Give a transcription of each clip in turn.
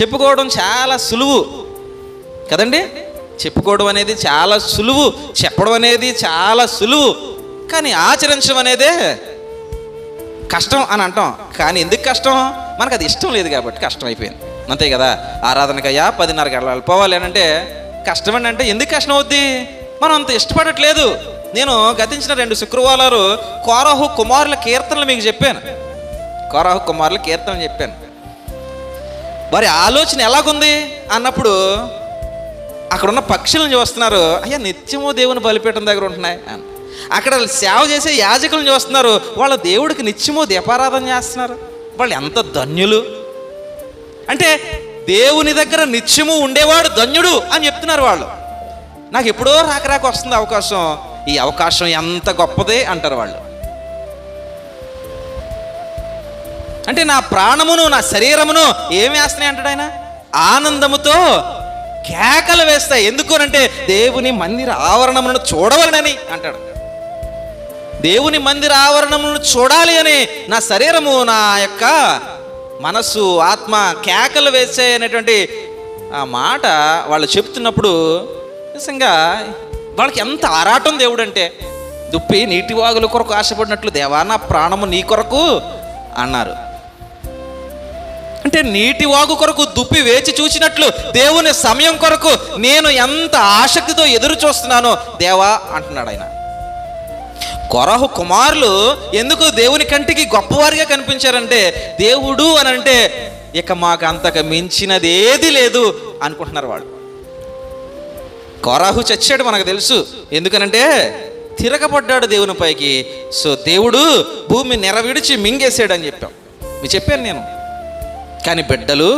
చెప్పుకోవడం చాలా సులువు. కదండి? చెప్పుకోవడం అనేది చాలా సులువు. చెప్పడం అనేది చాలా సులువు. కానీ ఆచరించడం అనేదే కష్టం అని అంటాం. కానీ ఎందుకు కష్టం? మనకు అది ఇష్టం లేదు కాబట్టి కష్టం అయిపోయింది. అంతే కదా? ఆరాధనకయ్యా పదిన్నరకి వెళ్ళాలి పోవాలి అని అంటే కష్టం అంటే ఎందుకు కష్టం అవుద్ది? మనం అంత ఇష్టపడట్లేదు. నేను గతించిన రెండు శుక్రవారాలు కోరాహు కుమారుల కీర్తనలు మీకు చెప్పాను. కోరాహు కుమారుల కీర్తనలు చెప్పాను. వారి ఆలోచన ఎలాగుంది? అన్నప్పుడు అక్కడున్న పక్షులను చూస్తున్నారు. అయ్యా నిత్యము దేవుని బలిపీఠం దగ్గర ఉంటున్నాయి. అని అక్కడ సేవ చేసే యాజకులను చూస్తున్నారు. వాళ్ళ దేవుడికి నిత్యము దీపారాధన చేస్తున్నారు. వాళ్ళు ఎంత ధన్యులు. అంటే దేవుని దగ్గర నిత్యము ఉండేవాడు ధన్యుడు అని చెప్తున్నారు వాళ్ళు. నాకు ఎప్పుడో రాక రాక వస్తుంది అవకాశం. ఈ అవకాశం ఎంత గొప్పదే అంటారు వాళ్ళు. అంటే నా ప్రాణమును నా శరీరమును ఏమి వేస్తున్నాయి అంటాడు ఆయన? ఆనందముతో కేకలు వేస్తాయి. ఎందుకునంటే దేవుని మందిర ఆవరణములను చూడవలనని అంటాడు. దేవుని మందిర ఆవరణములను చూడాలి అని నా శరీరము నా యొక్క మనస్సు ఆత్మ కేకలు వేసే అనేటువంటి ఆ మాట వాళ్ళు చెప్తున్నప్పుడు నిజంగా వాళ్ళకి ఎంత ఆరాటం దేవుడు అంటే దుప్పి నీటి వాగుల కొరకు ఆశపడినట్లు దేవా నా ప్రాణము నీ కొరకు అన్నారు. అంటే నీటి వాగు కొరకు దుప్పి వేచి చూసినట్లు దేవుని సమయం కొరకు నేను ఎంత ఆసక్తితో ఎదురు చూస్తున్నానో దేవా అంటున్నాడు ఆయన. కొరహు కుమారులు ఎందుకు దేవుని కంటికి గొప్పవారిగా కనిపించారంటే దేవుడు అని అంటే ఇక మాకు అంతకు మించినది ఏది లేదు అనుకుంటున్నారు వాళ్ళు. కొరహు చచ్చాడు మనకు తెలుసు. ఎందుకనంటే తిరగబడ్డాడు దేవుని పైకి. సో దేవుడు భూమి నెరవిడిచి మింగేసాడు అని చెప్పాం. మీకు చెప్పాను నేను. కానీ బిడ్డలు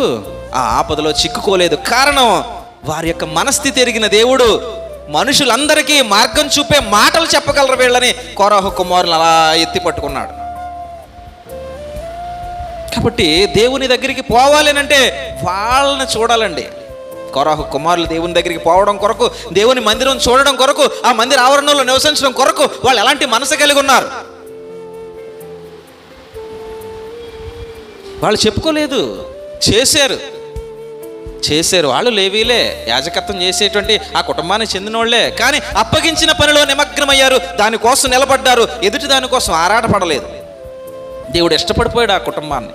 ఆ ఆపదలో చిక్కుకోలేదు. కారణం వారి యొక్క మనస్థితి ఎరిగిన దేవుడు మనుషులందరికీ మార్గం చూపే మాటలు చెప్పగలరు వీళ్ళని కోరాహు కుమారులు అలా ఎత్తి పట్టుకున్నాడు. కాబట్టి దేవుని దగ్గరికి పోవాలి అంటే వాళ్ళని చూడాలండి. కొరాహు కుమారులు దేవుని దగ్గరికి పోవడం కొరకు దేవుని మందిరం చూడడం కొరకు ఆ మందిర ఆవరణలో నివసించడం కొరకు వాళ్ళు ఎలాంటి మనసు కలిగి ఉన్నారు? వాళ్ళు చెప్పుకోలేదు. చేశారు. చేశారు. వాళ్ళు లేవీలే. యాజకత్వం చేసేటువంటి ఆ కుటుంబానికి చెందిన వాళ్ళే కానీ అప్పగించిన పనిలో నిమగ్నమయ్యారు. దానికోసం నిలబడ్డారు. ఎదుటి దానికోసం ఆరాటపడలేదు. దేవుడు ఇష్టపడిపోయాడు ఆ కుటుంబాన్ని.